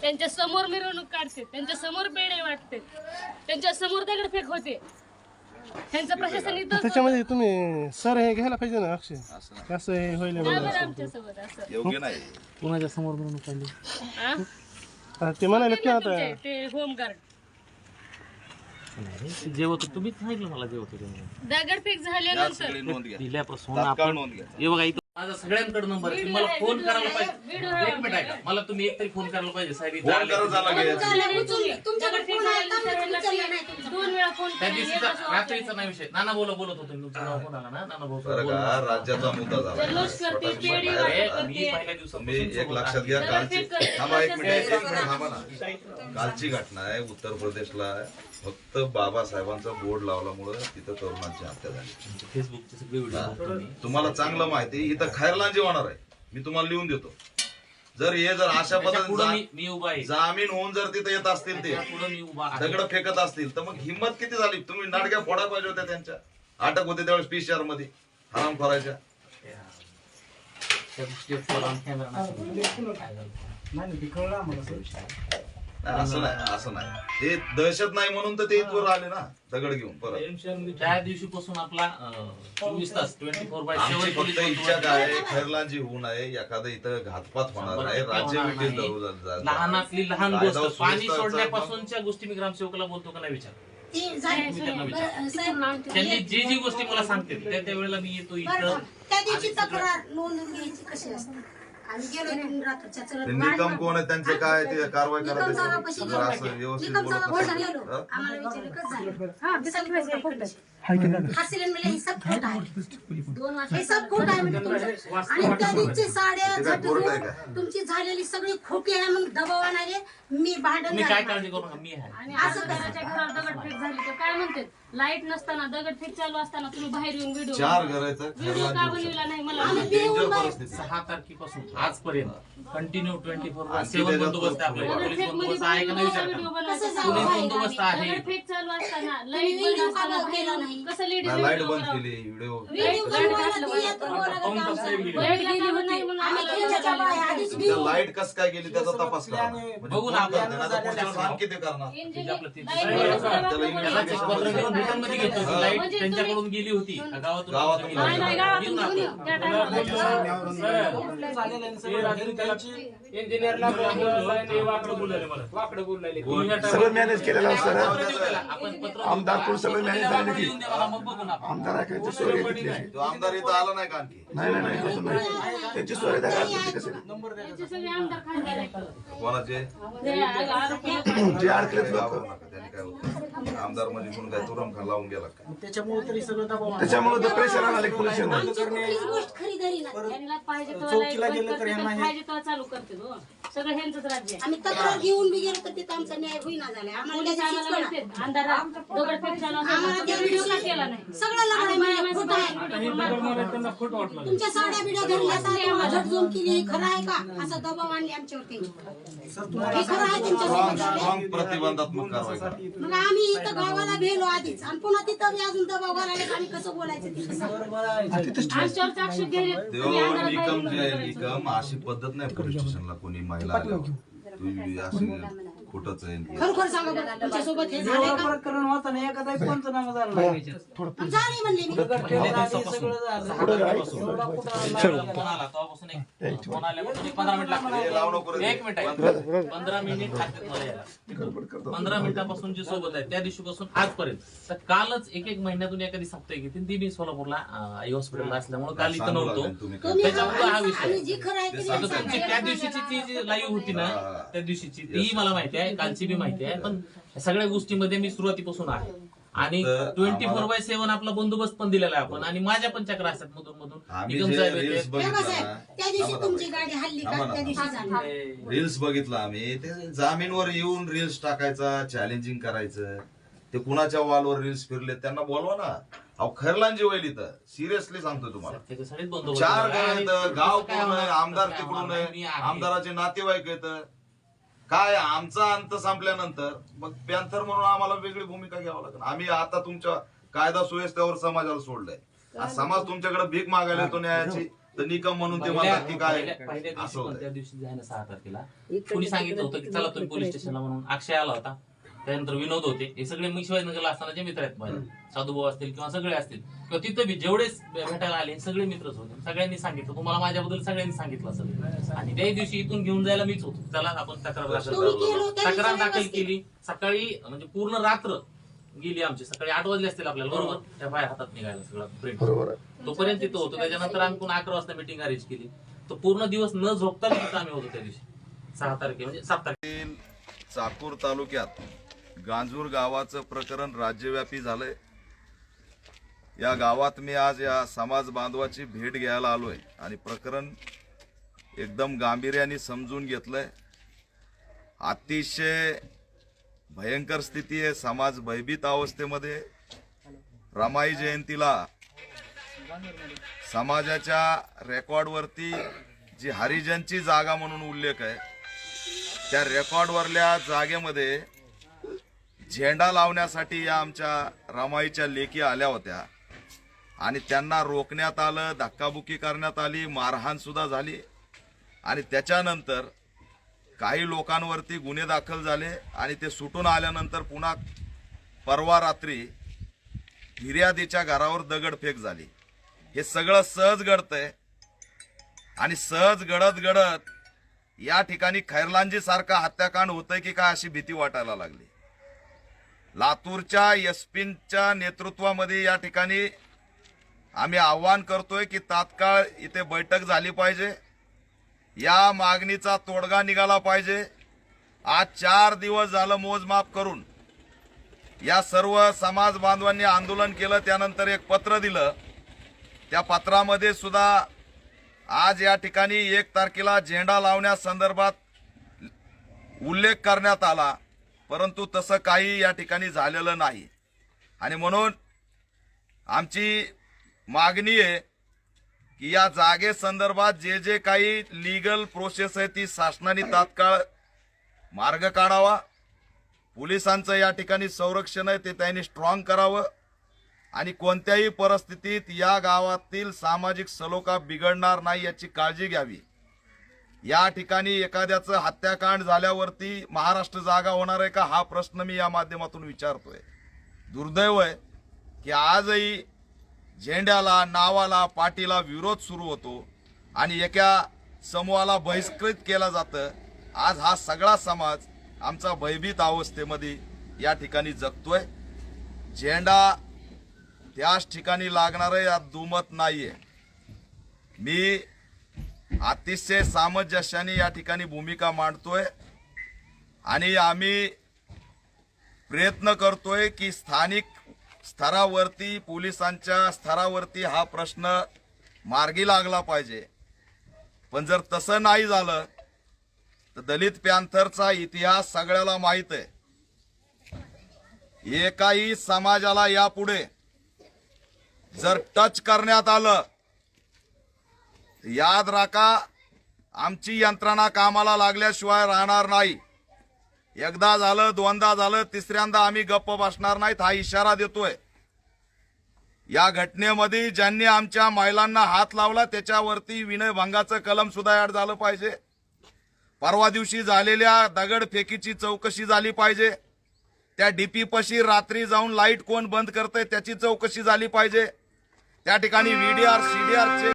त्यांच्यासमोर मिरवणूक काढते त्यांच्यासमोर बेडे वाटते त्यांच्यासमोर दगडफेक होते. त्यांचं प्रशासन इथं त्याच्यामध्ये तुम्ही सर हे घ्यायला पाहिजे ना अक्षय? कसं हे होईल का म्हणून बरं आमच्यासोबत असं. योग्य नाही. कुणाच्या समोर म्हणून काढली? ते म्हणालेत ना आता तुमचे ते होमगार्ड जेवत तुम्ही सांगितलं मला जेवत होते दगडफेक या झाल्यानंतर. सगळी नोंद घ्या. दिल्यापासून तात्काळ आपण नोंद घ्या. हे बघा इथं माझा सगळ्यांकडे नंबर आहे. मला फोन करायला पाहिजे. एक मिनिट ऐका. मला तुम्ही एकतरी फोन करायला पाहिजे साहेब. इथं आले. झाला फोन त्या केला, दिवशीचा एकच रात्रीचा नाही विषय. नाना बोला बोलत होतो मी तुमचं नाव कोण आला ना? नाना भाऊ बरं का राज्याचा मुद्दा झाला. जल्लोष करते पेढी अरे, वाटप मी करते. पहिल्या तुम्ही दिवसापासून एक लक्षात. घ्या कालची थांबा एक मिनिट एक मिनिट थांबा ना. कालची घटना आहे उत्तर प्रदेशला फक्त बाबासाहेबांचा बोर्ड लावल्यामुळं तिथं तरुणांची हत्या झाली. फेसबुकचे सगळे व्हिडिओ बघतो मी. तुम्हाला चांगलं माहिती आहे, इथं खैरलांजी होणार आहे. मी तुम्हाला लिहून देतो. जर हे जर अशा पुढं मी पद्धतीने मी उभा आहे. जामीन होऊन जर तिथे येत असतील ते पुढं मी उभा आहे. दगड फेकत असतील तर मग हिंमत किती झाली? तुम्ही नाडक्या फोडा पाहिजे होत्या त्यांच्या. अटक होते त्यावेळेस पीसीआरमध्ये. हराम करायच्या त्या स्टेजवर on camera नसेल. काय झालं? नाही, असं नाही असं नाही. ते दहशत नाही म्हणून तर ते इथवर आले ना दगड घेऊन परत. त्या दिवशीपासून आपला चोवीस तास ट्वेंटी फोर बाय आमची फक्त इच्छा काय आहे खैरलांजी होऊ नये एखादं इथं घातपात होणार नाही. राज्य जा- लहानातली लहान कायदा गोष्ट पाणी सुव्यवस्था सोडण्यापासूनच्या गोष्टी मी ग्रामसेवकाला बोलतो का नाही विचार? ती झाली. बरं, साहेब, त्यांनी जी जी गोष्टी मला सांगते त्या त्या वेळेला मी येतो बरं इथं? त्या दिवशी तक्रार नोंदून घ्यायची कशी असते? आम्ही गेलो इथून रात्रीच्या चलत ते निकम कोण आहे? त्यांचे काय ते कारवाई करा निकम त्याच्यावर. साहेबापाशी जर असं व्यवस्थित निकम बोलत असेल गेलो. तर. आम्हाला विचारलं कसं झालं? सांगितलं खोटं. हसीन म्हणले हे सब खोटं आहे. दोन वर्ष हे सब खोटं आहे म्हणजे तुमचं. आणि त्या दिवशी साड्या ते काय कोर्ट आहे झटकून का? तुमची झालेली सगळी खोटी आहे म्हणून दबाव आणाले मी भांडण तुम्ही काय झालं. काळजी करू नका मी आहे. आणि असं घरावर दगडफेक झाली तर काय म्हणते लाइट नसताना दगडफेक चालू असताना तुम्ही बाहेर येऊन व्हिडिओ चार व्हिडिओ का बनविला नाही? मला डेंजर परिस्थिती. सहा तारखेपासून आजपर्यंत. कंटिन्यू ट्वेंटी फोर त्याच्यात बंदोबस्त आहे आपल्याकडे पोलीस दगडफेकमध्ये बंदोबस्त आहे का नाही विचार व्हिडिओ करा पोलीस बंदोबस्त? आहे. दगडफेक चालू असताना लाइट बंद असताना का केला बाहेर नाही? कसं लेडीज लाइट बंद केली व्हिडिओ. लाइट म्हणून तुमच्या कस काय गेली त्याचा तपास करा. म्हणजे बघू ना कोण आपण. करते? आता पुढच्या वेळेस आणखी ते करणार? त्याला मध्ये घेतो. लाइट म्हणजे त्यांच्याकडून गेली होती. गावातून गावातून गेली नाही, नाही, होती? गावातून घेऊन आपण. घेऊन त्या टायमाला. इंजिनियरला वाकडं बोलले मला. वाकडं बोलले सगळं मॅनेज केलेलं पत्र आमदार कोण सगळं मॅनेज झालेलं की. आमदार सोय घेतली तो आमदार इथं आला नाही का आणखी? नाही नाही नाही तसं नाही. त्यांची सोय द्या कसं त्यांचे सगळे आमदार खासदार आहेत. कोणाचे? ते आरोपी जे अडकलेत लोक. लावू नका, त्याने काय होतं? आमदार म्हणजे कोण काय तुरम खा लावून गेला काय त्याच्यामुळे तर प्रेशर आणाले पोलीस स्टेशनवर. आमची कुठलीच गोष्ट खरीदारी नाही. यांना पाहिजे तेव्हा लाइट बंद करते, पण पाहिजे तेव्हा चालू करते हो. सगळं ह्यांचंच राज्य आहे. आम्ही तक्रार घेऊन बी गेलो तर तिथं आमचा न्याय होईना झालाय. आम्हाला पोलीस त्या आम्हाला दिवशीच कळलं. म्हणतात, अंधारात दगडफेक चालू असताना आम्हाला त्या व्हिडिओ का दिवशी केला नाही. सगळं लग्न खोटं आहे. तुमच्या साड्या बिड्या झटझूम केली खरं आहे का? असा दबाव आणले आमच्यावरती. हे खरं आहे मग आम्ही इथं गावाला भेलो आधीच. आणि पुन्हा तिथं अजून दबाव घालायला कसं बोलायचं अशी पद्धत नाही पोलीस स्टेशनला कोणी महिला खोटच आहे. खरोखर सांगा बरं तुमच्यासोबत हे झालंय का? प्रकरण होतं ना एखादा पंचनामा झाला नाही. झाले म्हणले मी. फोन आला? तेव्हापासून एक फोन आल्यापासून एक पंधरा मिनिट हे लावू नको लागले रे. एक मिनिट. आहे पंधरा मिनिट लागतात मला यायला. पंधरा मिनिटापासून जे सोबत आहे त्या दिवशीपासून आजपर्यंत. तर कालच एक एक महिन्यातून एखादी साप्ताहिक घेतली. ती मी सोलापूरला अं, आई हॉस्पिटलला असल्यामुळे काल इथं सांगू नव्हतो. तुम्ही त्याच्यामुळे हा आम्ही विषय जी खरं आहे ते आता तुमची सांगा. त्या दिवशीची ती जी लाईव्ह होती ना त्या दिवशीची ती मला माहिती आहे कालची बी माहिती आहे पण सगळ्या गोष्टीमध्ये मी सुरुवातीपासून आहे. आणि ट्वेंटी फोर बाय सेव्हन आपला बंदोबस्त पण दिलेला आहे आपण. आणि माझ्या पण चक्र असतात मधून मधून आम्ही निगम जे साहेब रील्स येते. बघितलं कसं आहे, ना त्या दिवशी थांबा, तुमची थांबा. गाडी हल्ली थांबा का? ना, त्या दिवशी झाली रील्स बघितलं आम्ही. ते जामीनवर येऊन रील्स टाकायचा चॅलेंजिंग करायचं. ते कुणाच्या वॉलवर रील्स फिरले त्यांना बोलवा ना. अहो खरलांजी होईल इथं. सिरियसली सांगतो तुम्हाला. त्याच्यासाठीच बंदोबस्त चार आहे. गाव पूर्ण आहे? आमदार तिकडून आहे. आमदाराचे नातेवाईक आहेत. काय आमचा अंत संपल्यानंतर मग पॅन्थर म्हणून आम्हाला वेगळी भूमिका घ्यावी लागेल. आम्ही आता तुमच्या कायदा सुव्यवस्थेवर समाजाला सोडलंय. समाज तुमच्याकडे भीक मागायला येतो न्यायाची तर निकम म्हणून ते म्हणतात की काय? असं त्या दिवशी जे आहे ना सहा तारखेला? कुणी सांगितलं होतं की चला तुम्ही पोलीस स्टेशनला म्हणून अक्षय आला होता. त्यानंतर विनोद होते. हे सगळे मी शिवाजीनगरला असताना जे मित्र आहेत माझे साधूभाऊ असतील किंवा सगळे असतील किंवा तिथं बी जेवढेच भेटायला आले हे सगळे मित्रच होते. सगळ्यांनी सांगितलं. तुम्हाला माझ्याबद्दल सगळ्यांनी सांगितलं असेल. आणि त्याही दिवशी इथून घेऊन जायला मीच होतो. त्याला आपण तक्रार दाखल तक्रार सगळे दाखल. केली. सकाळी म्हणजे पूर्ण रात्र गेली आमची. सकाळी आठ वाजले असतील आपल्याला बरोबर? त्या बाहेर हातात निघायला सगळं प्रिंट तोपर्यंत तिथं होतो. त्याच्यानंतर आम्ही पुन्हा अकरा वाजता मिटिंग अरेंज केली. तो पूर्ण दिवस न झोपता तिथं आम्ही होतो त्या दिवशी. सहा तारखे म्हणजे सात तारखे. चाकूर तालुक्यात गांजूर गावाचं प्रकरण राज्यव्यापी झालंय. या गावात मी आज या समाज बांधवाची भेट घ्यायला आलोय आणि प्रकरण एकदम गांभीर्याने समजून घेतलंय. अतिशय भयंकर स्थिती आहे समाज भयभीत अवस्थेमध्ये. रमाई जयंतीला समाजाच्या रेकॉर्डवरती जी हरिजनची जागा म्हणून उल्लेख आहे त्या रेकॉर्डवरल्या जागेमध्ये झेंडा लावण्यासाठी या आमच्या रमाईच्या लेखी आल्या होत्या. आणि त्यांना रोखण्यात आलं धक्काबुक्की करण्यात आली मारहाण सुद्धा झाली. आणि त्याच्यानंतर काही लोकांवरती गुन्हे दाखल झाले आणि ते सुटून आल्यानंतर पुन्हा परवा रात्री फिर्यादीच्या घरावर दगडफेक झाली. हे सगळं सहज घडतंय. आणि सहज घडत घडत या ठिकाणी खैरलांजीसारखा हत्याकांड होतंय की काय अशी भीती वाटायला लागली. लातूरच्या एसपींच्या नेतृत्वामध्ये या ठिकाणी आम्ही आव्हान करतोय की तात्काळ इथे बैठक झाली पाहिजे. या मागणीचा तोडगा निघाला पाहिजे. आज चार दिवस झालं मोजमाप करून या सर्व समाज बांधवांनी आंदोलन केलं त्यानंतर एक पत्र दिलं. त्या पत्रामध्ये सुद्धा आज या ठिकाणी एक तारखेला झेंडा लावण्यासंदर्भात उल्लेख करण्यात आला. परंतु तसं काही या ठिकाणी झालेलं नाही. आणि म्हणून आमची मागणी आहे की या जागेसंदर्भात जे जे काही लिगल प्रोसेस आहे ती शासनाने तात्काळ मार्ग काढावा. पोलिसांचं या ठिकाणी संरक्षण आहे ते त्यांनी स्ट्रॉंग करावं. आणि कोणत्याही परिस्थितीत या गावातील सामाजिक सलोखा बिघडणार नाही याची काळजी घ्यावी. या ठिकाणी एखाद्याचं हत्याकांड झाल्यावरती महाराष्ट्र जागा होणार आहे का? हा प्रश्न मी या माध्यमातून विचारतोय. दुर्दैव आहे की आजही झेंड्याला नावाला पाटीला विरोध सुरू होतो आणि एका समूहाला बहिष्कृत केलं जातं. आज हा सगळा समाज आमचा भयभीत अवस्थेमध्ये या ठिकाणी जगतोय. झेंडा त्याच ठिकाणी लागणार आहे यात दुमत नाहीये. मी अतिशय सामंजस्याने या ठिकाणी भूमिका मांडतोय. आणि आम्ही प्रयत्न करतोय की स्थानिक स्तरावरती पोलिसांच्या स्तरावरती हा प्रश्न मार्गी लागला पाहिजे. पण जर तसं नाही झालं तर दलित पॅन्थरचा इतिहास सगळ्याला माहीत आहे. एकाही समाजाला यापुढे जर टच करण्यात आलं याद राखा आमची यंत्रणा कामाला लागल्याशिवाय राहणार नाही. एकदा झालं दोनदा झालं तिसऱ्यांदा आम्ही गप्प बसणार नाहीत हा इशारा देतोय. या घटनेमध्ये ज्यांनी आमच्या महिलांना हात लावला त्याच्यावरती विनयभंगाचं कलम सुद्धा ऍड झालं पाहिजे. परवा दिवशी झालेल्या दगडफेकीची चौकशी झाली पाहिजे. त्या डीपी पशी रात्री जाऊन लाइट कोण बंद करतंय त्याची चौकशी झाली पाहिजे. त्या ठिकाणी व्हीडीआर सीडीआरचे